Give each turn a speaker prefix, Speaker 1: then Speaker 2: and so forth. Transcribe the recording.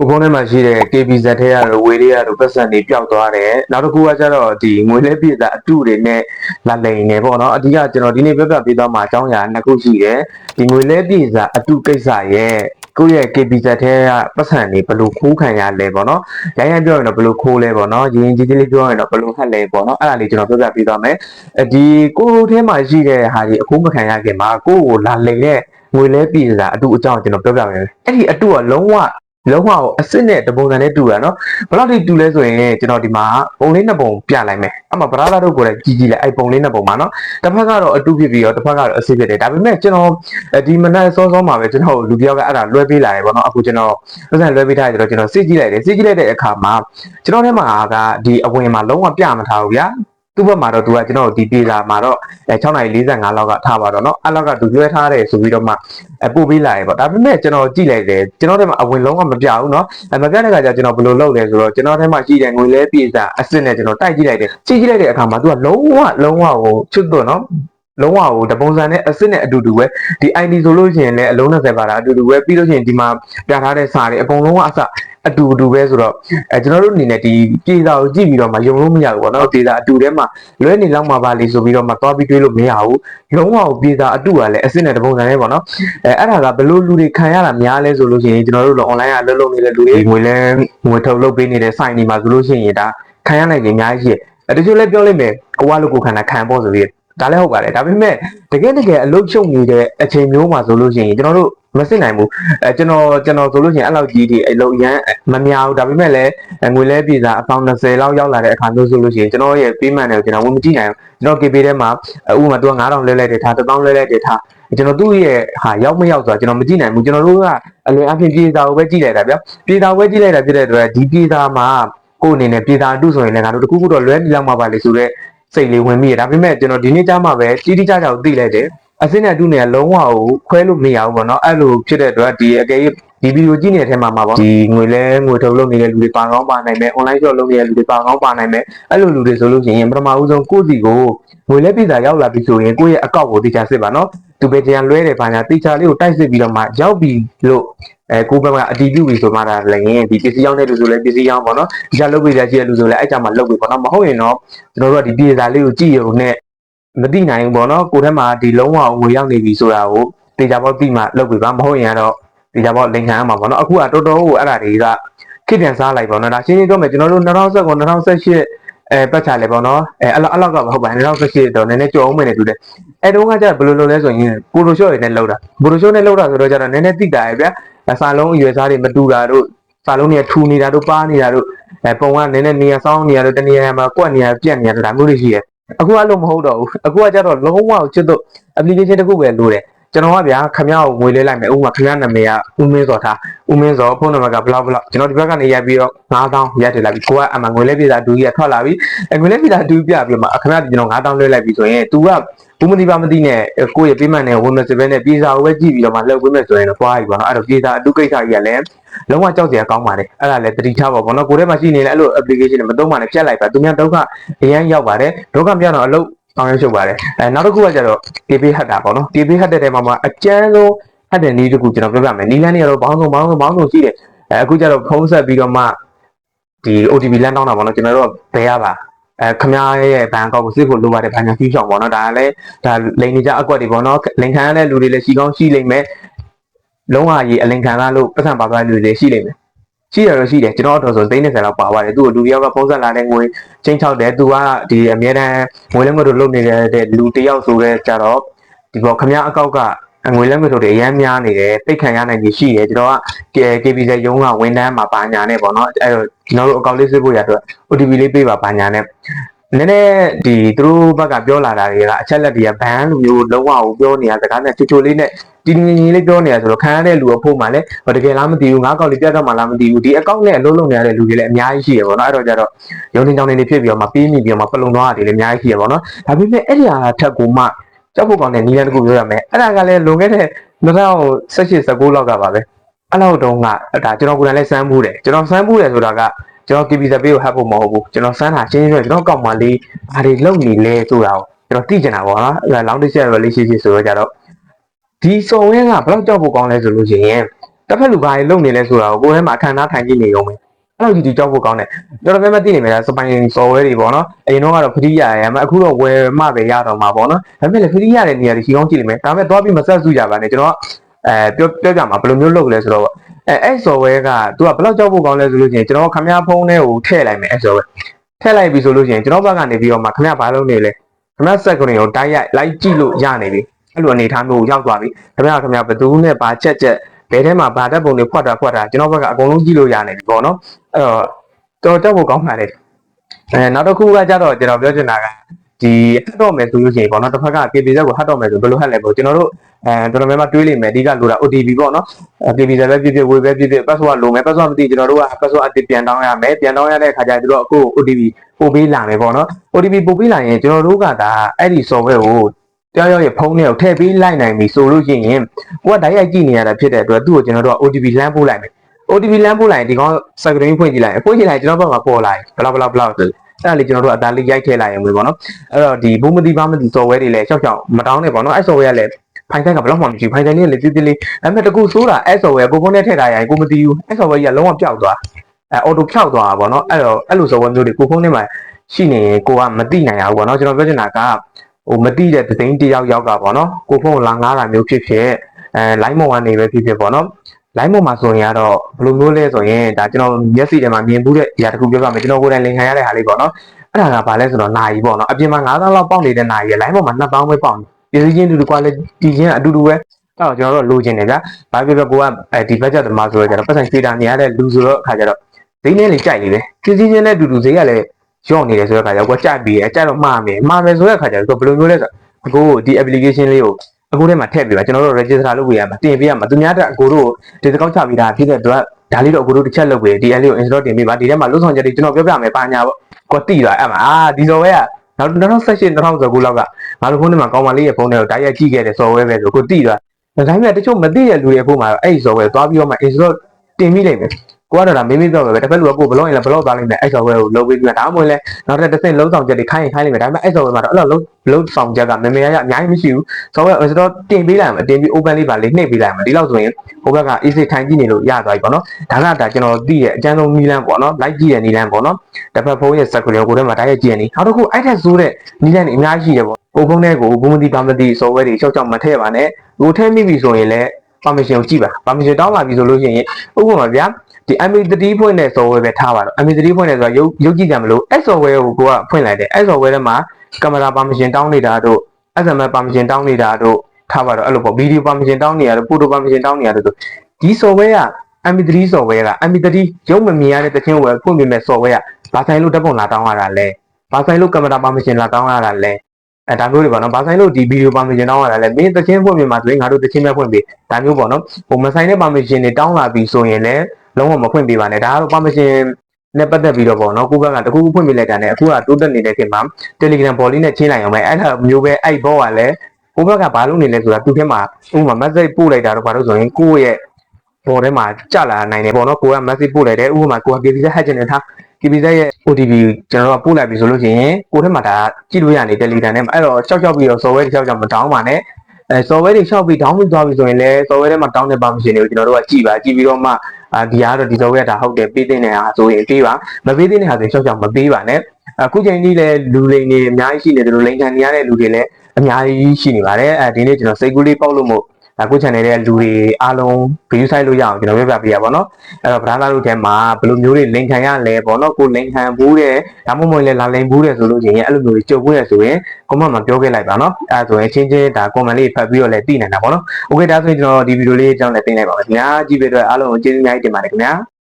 Speaker 1: ကိုဖုန်းထဲမှာရှိတဲ့ KBZ ထဲကတော့ဝေတွေကတော့ပတ်စံတွေပျောက်သွားတယ်နောက်တစ်ခုကကျတော့ဒီငွေလဲပြည်သားအတုတွေနဲ့လာလိန်နေပေါ့နော်အဓိကကျွန်တော်ဒီနေ့ပြပြပေးသွားမှာအကြောင်းအရာနှစ်ခုရှိတယ်ဒီငွေလဲပြည်သားအတုကိစ္စရဲ့ကိုယ့်ရဲ့ KBZ ထဲကပတ်စံတွေဘယ်လိုခိုးခံရလဲပေါ့နော်ရိုင်းရိုင်းပြောရင်တော့ဘယ်လိုခိုးလဲပေါ့နော်ရင်းကြီးကြီးလေးပြောရင်တော့ဘယ်လိုဟက်လဲပေါ့နော်အဲ့ဒါလေးကျွန်တော်ပြပြပေးသွားမယ်အဲဒီကိုယ်ထဲမှာရှိတဲ့ဟာဒီအခုမခံရခင်မှာကိုယ့်ကိုလာလိန်တဲ့ငွေလဲပြည်သားအတုအကြောင်းကျွန်တော်ပြောပြမယ်အဲ့ဒီအတုကလုံးဝ လုံးဝအစ်စ်နဲ့တပုံစံနဲ့တူတာနော်ဘယ်လောက်ထိတူလဲဆိုရင်ကျွန်တော်ဒီမှာပုံလေးနှစ်ပုံပြလိုက်မယ်အဲ့မှာဗရာလာတို့ကိုလည်းကြီးကြီးလဲအဲ့ပုံလေးနှစ်ပုံမှာနော်တစ်ဖက်ကတော့အတူဖြစ်ပြီးတော့တစ်ဖက်ကတော့အစ်စ်ဖြစ်တယ်ဒါပေမဲ့ကျွန်တော်ဒီမနက်စောစောမှာပဲကျွန်တော်လူပြောက်ကအဲ့ဒါလွှဲပေးလာတယ်ပေါ့နော်အခုကျွန်တော်ပတ်စံလွှဲပေးထားတယ်ဆိုတော့ကျွန်တော်စစ်ကြည့်လိုက်တယ်စစ်ကြည့်လိုက်တဲ့အခါမှာကျွန်တော်ထဲမှာကဒီအဝင်မှာလုံးဝပြမထားဘူးဗျာ သူ့ဘက်မှာတော့သူကကျွန်တော်ဒီပြေလာမှာတော့အဲ6:45လောက်ကထားပါတော့เนาะအဲ့လောက်ကသူလွှဲထားတယ်ဆိုပြီးတော့မှအပို့ပေးလာတယ်ပေါ့ဒါပေမဲ့ကျွန်တော်ကြည့်လိုက်တယ်ကျွန်တော်ထဲမှာအဝင်လုံးဝမပြဘူးเนาะအဲမပြတဲ့ခါကျကျွန်တော်ဘယ်လိုလုပ်လဲဆိုတော့ကျွန်တော်ထဲမှာရှိတဲ့ငွေလဲပြေစာအစစ်နဲ့ကျွန်တော်တိုက်ကြည့်လိုက်တယ်ကြည့်ကြည့်လိုက်တဲ့အခါမှာသူကလုံးဝလုံးဝဟိုချွတ်တော့เนาะ လုံးဝဟိုတပုံစံနဲ့အစစ်နဲ့အတူတူပဲဒီ ID ဆိုလို့ရှိရင်လည်းအလုံး20ပါတာအတူတူပဲပြီးလို့ရှိရင်ဒီမှာပြထားတဲ့စာတွေအကုန်လုံးကအစအတူတူပဲဆိုတော့အဲကျွန်တော်တို့အနေနဲ့ဒီပြေစာကိုကြည့်ပြီးတော့မှယုံလို့မရဘူးပေါ့နော်ပြေစာအတူထဲမှာလွဲနေလောက်မှာပါလေဆိုပြီးတော့မှသွားပြီးတွေးလို့မရဘူးလုံးဝပြေစာအတူကလည်းအစစ်နဲ့တပုံစံနဲ့ပေါ့နော်အဲအဲ့ဒါကဘလို့လူတွေခံရတာများလဲဆိုလို့ရှိရင်ကျွန်တော်တို့ online ကလှုပ်လှုပ်နေတဲ့လူတွေငွေလဲငွေထုတ်လုပ်ပေးနေတဲ့ site တွေမှာဆိုလို့ရှိရင်ဒါခံရနိုင်တယ်အများကြီးရှိတယ်အဲတချို့လည်းပြောလိုက်မယ်ကိုကလို့ကိုခံတာခံပေါ့ဆိုပြီး ဒါလည်းဟုတ်ပါတယ်ဒါပေမဲ့တကယ်တကယ်အလုပ်ချုပ်နေတဲ့အချိန်မျိုးမှာဆိုလို့ရှိရင်ကျွန်တော်တို့မစစ်နိုင်ဘူးအဲကျွန်တော်ကျွန်တော်ဆိုလို့ရှိရင်အဲ့လောက်ကြီးဒီအလုပ်ရမ်းမများဘူးဒါပေမဲ့လည်းငွေလဲပြည်စာအပေါင်း20လောက်ရောက်လာတဲ့အခါမျိုးဆိုလို့ရှိရင်ကျွန်တော်ရဲ့ payment တွေကိုကျွန်တော်ဝင်မကြည့်နိုင်ဘူးကျွန်တော် KB ထဲမှာဥပမာသူက9000လဲလဲတယ်ထား1000လဲလဲတယ်ထားကျွန်တော်သူ့ရဲ့ဟာရောက်မရောက်ဆိုတာကျွန်တော်မကြည့်နိုင်ဘူးကျွန်တော်တို့ကအလွယ်အပြင်ပြည်စာကိုပဲကြည့်လိုက်တာဗျပြည်စာကိုပဲကြည့်လိုက်တာဖြစ်တဲ့အတွက်ဒီပြည်စာမှာကိုယ်အနေနဲ့ပြည်စာအတုဆိုရင်လည်းငါတို့တခုခုတော့လွဲနေလောက်မှာပါလေဆိုတော့ စိတ်လေးဝင်မိရဒါပေမဲ့ကျွန်တော်ဒီနေ့ကြားမှာပဲတီးတီးကြကြကိုသိလိုက်တယ်အစင်းနဲ့အတူနဲ့လုံးဝကိုခွဲလို့မရဘူးပေါ့နော်အဲ့လိုဖြစ်တဲ့အတွက်ဒီအကယ်၍ဒီဗီဒီယိုကြည့်နေတဲ့ထဲမှာမှာပေါ့ဒီငွေလဲငွေထုတ်လုပ်နေတဲ့လူတွေပါကောင်းပါနိုင်မယ် online shop လုပ်နေတဲ့လူတွေပါကောင်းပါနိုင်မယ်အဲ့လိုလူတွေဆိုလို့ရှိရင်ပထမဦးဆုံးကိုယ့်စီကိုငွေလဲပြည်စာရောက်လာပြီဆိုရင်ကိုယ့်ရဲ့အကောင့်ကိုတိကျစစ်ပါနော် သူပဲတရားလွဲတယ်ဘာညာတိကျလေးကိုတိုက်စစ်ပြီးတော့မှရောက်ပြီလို့အဲကိုယ်ဘက်ကအတီးပြုပြီဆိုမှဒါလည်းဒီပစ္စည်းရောက်တဲ့လူဆိုလည်းပစ္စည်းရောက်ပေါ့နော်ဒီကလုပ်ပြီးတဲ့ရှိတဲ့လူဆိုလည်းအဲ့ကြမှာလုပ်ပြီပေါ့နော်မဟုတ်ရင်တော့ကျွန်တော်တို့ကဒီပြည်စာလေးကိုကြည့်ရုံနဲ့မသိနိုင်ဘူးပေါ့နော်ကိုယ်ထဲမှာဒီလုံးဝငွေရောက်နေပြီဆိုတာကိုတေချာပေါက်သိမှလုပ်ပြီပါမဟုတ်ရင်တော့တေချာပေါက်လိန်ခံရမှာပေါ့နော်အခုကတော်တော်ကိုအဲ့ဒါတွေကခေတ်ပြန်စားလိုက်ပေါ့နော်ဒါရှင်းရှင်းပြောမယ်ကျွန်တော်တို့2019 2018 အဲပတ်ချာလေပေါ့နော်အဲအဲ့လောက်အဲ့လောက်ကမဟုတ်ပါဘူး2018တော့နည်းနည်းကြော်အောင်မယ်နေတူတယ်အဲတုန်းကကျဘယ်လိုလုပ်လဲဆိုရင်ပိုလိုရှော့ရည်နဲ့လောက်တာပိုလိုရှော့နဲ့လောက်တာဆိုတော့ကျတော့နည်းနည်းသိတာရဲ့ဗျာစာလုံးအရွယ်စားတွေမတူတာတို့စာလုံးတွေထူနေတာတို့ပါနေတာတို့အဲပုံကနည်းနည်းနေရာဆောင်နေရတို့တနေရာမှာကွက်နေရပြက်နေရတို့ဒါမျိုးတွေရှိရဲ့အခုကလို့မဟုတ်တော့ဘူးအခုကကျတော့လုံးဝချစ်တော့ application တစ်ခုပဲလိုတယ် ကျွန်တော်ကဗျာခမရကိုငွေလဲလိုက်မယ်ဥပမာခမရနာမည်ကဦးမင်းစောထားဦးမင်းစောဖုန်းနံပါတ်ကဘလောက်ဘလောက်ကျွန်တော်ဒီဘက်ကနေရိုက်ပြီးတော့9000ရိုက်ထည့်လိုက်ပြီကိုကအမှငွေလဲပြည်စာဒူကြီးကထွက်လာပြီအဲငွေလဲပြည်စာဒူပြပြီးမှခမရကျွန်တော်9000လွှဲလိုက်ပြီဆိုရင် तू ကဘူးမတိပါမတိနဲ့ကိုယ့်ရဲ့ payment နဲ့ဝင်မစပဲနဲ့ပြည်စာကိုပဲကြည့်ပြီးတော့မှလှုပ်ပေးမယ်ဆိုရင်တော့သွားပြီပေါ့နော်အဲ့တော့ပြည်စာအတုကိစ္စကြီးကလည်းလုံးဝကြောက်စရာကောင်းပါတယ်အဲ့ဒါလည်းတတိထားပါဘောနော်ကိုယ်ထဲမှာရှိနေလဲအဲ့လို application တွေမသုံးပါနဲ့ဖြတ်လိုက်ပါသူများဒုက္ခအရန်ရောက်ပါတယ်ဒုက္ခပြောင်းတော့အလုပ် ဆောင်ရွက်ရှုပ်ပါတယ်အဲနောက်တစ်ခုကကျတော့ KB ဟတ်တာပေါ့နော် KB ဟတ်တဲ့တဲမှာမှာအကျန်းဆုံးဟတ်တဲ့နည်းတစ်ခုကျွန်တော်ပြောပြမယ်နီလန်းတွေကတော့ဘောင်းဆုံးဘောင်းဆုံးဘောင်းဆုံးရှိတယ်အဲအခုကျတော့ဖုန်းဆက်ပြီးတော့မှဒီ OTP လမ်းတောင်းတာပေါ့နော်ကျွန်တော်တို့ဘယ်ရပါအဲခမားရဲ့ဘဏ်အကောင့်ကိုစစ်ဖို့လိုပါတယ်ဘာညာကြီးရှောင်ပေါ့နော်ဒါကလည်းဒါလိန်နေကြအကွက်တွေပေါ့နော်လိန်ခံရတဲ့လူတွေလည်းရှိကောင်းရှိလိမ့်မယ်လုံးဝကြီးအလိန်ခံရလို့ပတ်စံပါသွားတဲ့လူတွေရှိလိမ့်မယ် ရှိရတော့ရှိတယ်ကျွန်တော်တော့ဆိုသိန်း30လောက်ပါပါတယ်သူ့ကိုလူတယောက်ကဖုန်းဆက်လာတဲ့ငွေချင်းချောက်တယ်သူကဒီအမြဲတမ်းငွေလက်ငွေတို့လုပ်နေတဲ့လူတယောက်ဆိုတဲ့ကြတော့ဒီပေါ်ခမရအကောက်ကငွေလက်ငွေတို့တွေအများများနေတယ်ပိတ်ခံရနိုင်ကြီးရှိတယ်ကျွန်တော်က KBZ ရုံးကဝန်ထမ်းမှာပါညာနဲ့ပေါ့နော်အဲ့တော့ကျွန်တော်တို့အကောက်လေးစစ်ဖို့ရတော့ OTP လေးပေးပါပါညာနဲ့ နည်းနည်းဒီသူတို့ဘက်ကပြောလာတာတွေကအချက်လက်တွေကဘန်းလိုမျိုးလုံးဝကိုပြောနေရစကားနဲ့ချိုချိုလေးနဲ့ဒီငင်းငင်းလေးပြောနေရဆိုတော့ခံရတဲ့လူအဖို့မှလည်းတကယ်လားမသိဘူးငါးကောက်လေးပြတ်တော့မှလားမသိဘူးဒီအကောင့်နဲ့အလုံးလုံးနေရတဲ့လူတွေလည်းအများကြီးရှိရပေါ့နော်အဲ့တော့ကြတော့ရုံတင်ကြောင်နေနေဖြစ်ပြီးတော့မှပေးမိပြီးတော့မှပလုံသွားတာတွေလည်းအများကြီးရှိရပေါ့နော်ဒါပေမဲ့အဲ့ဒီဟာထက်ကိုမှကြောက်ဖို့ကောင်းတဲ့နီလန်တစ်ခုပြောရမယ်အဲ့ဒါကလည်းလွန်ခဲ့တဲ့2018 19လောက်ကပါပဲအဲ့လောက်တုန်းကဒါကျွန်တော်ကိုယ်တိုင်လည်းစမ်းမှုတယ်ကျွန်တော်စမ်းမှုတယ်ဆိုတာက ကျွန်တော် KB ဇပေးကိုဟတ်ဖို့မဟုတ်ဘူးကျွန်တော်စမ်းတာရှင်းရှင်းပြောကျွန်တော်ကောက်မှလေးဘာတွေလုပ်နေလဲဆိုတာကိုကျွန်တော်သိချင်တာပေါ့နော်အဲ့ဒါ long distance relationship ဆိုတော့ကြတော့ဒီစုံရင်းကဘယ်တော့ကြောက်ဖို့ကောင်းလဲဆိုလို့ရှိရင်တစ်ဖက်လူဘာတွေလုပ်နေလဲဆိုတာကိုကိုယ်ထဲမှာအခမ်းအနားထိုင်ကြည့်နေရုံပဲအဲ့လိုကြီးဒီကြောက်ဖို့ကောင်းတယ်တော်တော်များများသိနေမယ်လားစပိုင်ဆော်ဝဲတွေပေါ့နော်အရင်တော့ကတော့ဖရီးရရမှာအခုတော့ဝယ်မှပဲရတော့မှာပေါ့နော်ဒါပေမဲ့လည်းဖရီးရတဲ့နေရာတွေရှိကောင်းကြည့်လိမ့်မယ်ဒါပေမဲ့သွားပြီးမဆက်စုကြပါနဲ့ကျွန်တော်အဲပြောပြောကြမှာဘယ်လိုမျိုးလုပ်လဲဆိုတော့ အဲအဲ့ software က तू ကဘယ်လောက်ကြောက်ဖို့ကောင်းလဲဆိုလို့ရှိရင်ကျွန်တော်ခမရဖုန်းထဲကိုထည့်လိုက်မယ်အဲ့ software ထည့်လိုက်ပြီဆိုလို့ရှိရင်ကျွန်တော်ဘက်ကနေပြီးတော့မှခမရဘာလုပ်နေလဲခမရ set ကိုတိုက်ရိုက်လိုက်ကြည့်လို့ရနေပြီအဲ့လိုအနေထားမျိုးရောက်သွားပြီခမရခမရဘယ်သူနဲ့ဘာချက်ချက်ဘယ်ထဲမှာဘာတက်ပုံတွေဖွက်တာဖွက်တာကျွန်တော်ဘက်ကအကုန်လုံးကြည့်လို့ရနေပြီပေါ့နော်အဲ့တော့တော်တော်ဖို့ကောင်းပါလေအဲနောက်တစ်ခုကကြတော့ကျွန်တော်ပြောချင်တာက ဒီဟတ်တော့မယ်ဆိုလို့ရှိရင်ပေါ့နော်တစ်ဖက်က KP ဇက်ကိုဟတ်တော့မယ်ဆိုဘယ်လိုဟတ်လဲပေါ့ကျွန်တော်တို့အဲတော်တော်များများတွေးလိမ့်မယ်အဓိကလိုတာ OTP ပေါ့နော် KP ဇက်ပဲဖြစ်ဖြစ်ဝေပဲဖြစ်ဖြစ် password လိုမယ် password မသိကျွန်တော်တို့က password အတစ်ပြန်တောင်းရမယ်ပြန်တောင်းရတဲ့အခါကျရင်တို့အခု OTP ပို့ပေးလာမယ်ပေါ့နော် OTP ပို့ပေးလာရင်ကျွန်တော်တို့ကဒါအဲ့ဒီ software ကိုတယောက်ယောက်ရဲ့ဖုန်းထဲကိုထည့်ပေးလိုက်နိုင်ပြီဆိုလို့ရှိရင်ကိုကဓာတ်ရိုက်ကြည့်နေရတာဖြစ်တဲ့အတွက်သူ့ကိုကျွန်တော်တို့က OTP လမ်းပို့လိုက်မယ် OTP လမ်းပို့လိုက်ရင်ဒီကောင် screen ဖွင့်ကြည့်လိုက်ရင်ဖွင့်ကြည့်လိုက်ရင်ကျွန်တော်ဘက်မှာပေါ်လာရင်ဘလောက်ဘလောက်ဘလောက်ဆို အဲ့ဒါလေးကျွန်တော်တို့အသားလေးရိုက်ထည့်လိုက်ရင်ပဲပေါ့နော်အဲ့တော့ဒီဘုံမတိဘာမတိ software တွေလည်းရှောက်ရှောက်မတောင်းနဲ့ပေါ့နော်အဲ့ software ကလည်းဖိုင်တိုက်ကဘယ်တော့မှမရှိဘူးဖိုင်တိုင်လေးကလည်းတိတိလေးအဲ့မဲ့တကူဆိုးတာအဲ့ software ကိုဖုန်းထဲထည့်ထားရင်ကိုမသိဘူးအဲ့ software ကြီးကလုံးဝပျောက်သွားအဲ auto ဖြောက်သွားတာပေါ့နော်အဲ့တော့အဲ့လို software မျိုးတွေကိုဖုန်းထဲမှာရှိနေရင်ကိုကမသိနိုင်အောင်ပေါ့နော်ကျွန်တော်ပြောချင်တာကဟိုမသိတဲ့သတင်းတယောက်ယောက်ကပေါ့နော်ကိုဖုန်းကိုလာငားတာမျိုးဖြစ်ဖြစ်အဲ line မောင်ကနေပဲဖြစ်ဖြစ်ပေါ့နော် line ပေါ်မှာဆိုရင်ကတော့ဘယ်လိုမျိုးလဲဆိုရင်ဒါကျွန်တော်မျက်စိထဲမှာမြင်ဘူးတဲ့အရာတစ်ခုပြောပြမယ်ကျွန်တော်ကိုယ်တိုင်လင်ခံရတဲ့ဟာလေးပေါ့နော်အဲ့ဒါကဘာလဲဆိုတော့နာယီပေါ့နော်အပြင်မှာ9000လောက်ပေါက်နေတဲ့နာယီက line ပေါ်မှာ2000ပဲပေါက်နေပြည်စည်းချင်းတူတူ quality ချင်းအတူတူပဲအဲ့တော့ကျွန်တော်တို့လိုချင်တယ်ဗျာဘာဖြစ်ဖြစ်ကိုကအဲဒီ budget သမားဆိုတော့ကျွန်တော်ပတ်စံဖေးတာနေရတဲ့လူဆိုတော့အခါကျတော့ဈေးနဲ့လေးကြိုက်နေတယ်ပြည်စည်းချင်းနဲ့တူတူဈေးကလည်းရော့နေတယ်ဆိုတော့အခါကျတော့ကိုကကြိုက်ပြီးအကြိုက်တော့မှားမယ်မှားမယ်ဆိုတဲ့အခါကျတော့ဘယ်လိုမျိုးလဲဆိုတော့ကိုဒီ application လေးကို အခုထဲမှာထည့်ပြီးပါကျွန်တော်တို့ register လုပ်ပေးရမှာတင်ပေးရမှာသူများတဲ့အကိုတို့ဒီစကောက်ချပြီးတာဖြစ်တဲ့အတွက်ဒါလေးတော့အကိုတို့တစ်ချက်လုပ်ပေးဒီ app လေးကို install တင်ပေးပါဒီထဲမှာလွတ်ဆောင်ချက်တွေကျွန်တော်ပြောပြမယ်ပါညာပေါ့ကိုတိသွားအဲ့မှာအာဒီ software ကနောက်2018 2019လောက်ကငါတို့ဖုန်းထဲမှာကောင်းမလေးရဲ့ဖုန်းထဲကိုတိုက်ရိုက်ကြည့်ခဲ့တဲ့ software ပဲဆိုကိုတိသွားဒါပေမဲ့တချို့မသိတဲ့လူတွေအဖို့မှာအဲ့ဒီ software သွားပြီးတော့မှ install တင်မိလိုက်မယ် ကိုကတော့ဒါမင်းမင်းပြောပဲတစ်ဖက်လူကကိုဘလော့ရင်လည်းဘလော့သွားလိုက်မယ်အဲ့ software ကိုလုပ်ပေးပြီးတော့ဒါမှမဟုတ်လဲနောက်တစ်တစ်လုံးဆောင်ချက်တွေခိုင်းရင်ခိုင်းလိုက်မယ်ဒါပေမဲ့အဲ့ software မှာတော့အဲ့လိုလုံးလုံးဆောင်ချက်ကမမေရရအများကြီးမရှိဘူး software install တင်ပေးလိုက်မှာတင်ပြီး open လေးပါလေးနှိပ်ပေးလိုက်မှာဒီလောက်ဆိုရင်ဟိုဘက်က easy ထိုင်ကြည့်နေလို့ရသွားပြီပေါ့နော်ဒါကဒါကျွန်တော်သိရဲ့အကျဉ်းဆုံးနီလန်းပေါ့နော် like ကြည့်တဲ့နီလန်းပေါ့နော်တစ်ဖက်ဖုန်းရဲ့ circular ကိုထဲမှာတိုက်ရိုက်ကြည့်ရနေနောက်တစ်ခုအဲ့ထက်ဆိုးတဲ့နီလန်းတွေအများကြီးရှိတယ်ပေါ့ကိုဖုန်းထဲကိုဘုံမတိပါမတိ software တွေရှောက်ချောက်မထည့်ပါနဲ့ကိုထည့်မိပြီဆိုရင်လည်း permission ကိုကြည့်ပါ permission တောင်းလာပြီဆိုလို့ရှိရင်ဥပမာဗျာ ဒီ MP3 ဖွင့်တဲ့ software ပဲထားပါတော့ MP3 ဖွင့်တယ်ဆိုတာရုပ်ရုပ်ကြည့်ကြမလို့အဲ့ software ကိုကိုကဖွင့်လိုက်တယ်အဲ့ software ထဲမှာ camera permission တောင်းနေတာတို့ SMS permission တောင်းနေတာတို့ထားပါတော့အဲ့လိုပေါ့ video permission တောင်းနေရတို့ photo permission တောင်းနေရတို့ဆိုဒီ software က MP3 software က MP3 ရုပ်မမြင်ရတဲ့တခြင်းဝယ်ဖွင့်ပေးမဲ့ software ကဘာဆိုင်လို့ဓာတ်ပုံလာတောင်းရတာလဲဘာဆိုင်လို့ camera permission လာတောင်းရတာလဲ အဲဒါမျိုးတွေပေါ့နော်ဘာဆိုင်လို့ဒီ video permission တောင်းရတာလဲမင်းတခြင်းဖွင့်ပေးမှာဆိုရင်ငါတို့တခြင်းပဲဖွင့်ပေးဒါမျိုးပေါ့နော်ဟိုမဆိုင်တဲ့ permission တွေတောင်းလာပြီဆိုရင်လည်းလုံးဝမဖွင့်ပေးပါနဲ့ဒါကတော့ permission နဲ့ပတ်သက်ပြီးတော့ပေါ့နော်ကိုဘက်ကတခုခုဖွင့်ပြလိုက်တာနဲ့အခုကတိုးတက်နေတဲ့ခင်မှာ Telegram ဘော်လေးနဲ့ချင်းလိုက်အောင်ပဲအဲ့ဒါမျိုးပဲအဲ့ဘောကလည်းကိုဘက်ကဘာလုပ်နေလဲဆိုတာသူထဲမှာဥပမာ message ပို့လိုက်တာတော့ဘာလို့ဆိုရင်ကိုယ့်ရဲ့ဘော်ထဲမှာကြလာနိုင်တယ်ပေါ့နော်ကိုက message ပို့လိုက်တယ်ဥပမာကိုက KBZ hack ချင်တယ်ထား KBZ ရဲ့ OTP ကျွန်တော်ကပို့လိုက်ပြီဆိုလို့ရှိရင်ကိုထဲမှာဒါကြည့်လို့ရနေ Telegram ထဲမှာအဲ့တော့ရှောက်ရှောက်ပြီးတော့ software တွေရှောက်ရှောက်မတောင်းပါနဲ့အဲ software တွေရှောက်ပြီး download သွားပြီဆိုရင်လည်း software ထဲမှာတောင်းတဲ့ permission တွေကိုကျွန်တော်တို့ကကြည့်ပါကြည့်ပြီးတော့မှအာဒီကတော့ဒီ software ဒါဟုတ်တယ်ပေးတဲ့နေဟာဆိုရင်ပေးပါမပေးတဲ့နေဟာဆိုရင်ရှောက်ရှောက်မပေးပါနဲ့အခုချိန်ကြီးလည်းလူလိန်တွေအများကြီးရှိနေတယ်လို့လိန်ခံနေရတဲ့လူတွေလည်းအများကြီးရှိနေပါတယ်အဲဒီနေ့ကျွန်တော်စိတ်ကူးလေးပေါက်လို့မို့ အခု channel ရဲ့လူတွေအားလုံး view site လို့ရအောင်ကျွန်တော်ပြပြပေးရပါတော့အဲ့တော့ brother တို့ထဲမှာဘယ်လိုမျိုးတွေလိန်ခံရလဲပေါ့နော်ကိုလိန်ခံဘူးတဲ့ဒါမှမဟုတ်လည်းလာလိန်ဘူးတဲ့ဆိုလို့ရှိရင်အဲ့လိုမျိုးတွေကြုံဘူးရဆိုရင် comment မှာပြောခဲ့လိုက်ပါနော်အဲ့ဒါဆိုရင်ချင်းချင်းဒါ comment လေးဖတ်ပြီးတော့လည်းသိနိုင်တာပေါ့နော် okay ဒါဆိုရင်ကျွန်တော်ဒီဗီဒီယိုလေးအကြောင်းလည်းသိလိုက်ပါမယ်ခင်ဗျာကြည့်ပေးတဲ့အားလုံးကိုကျေးဇူးအများကြီးတင်ပါတယ်ခင်ဗျာ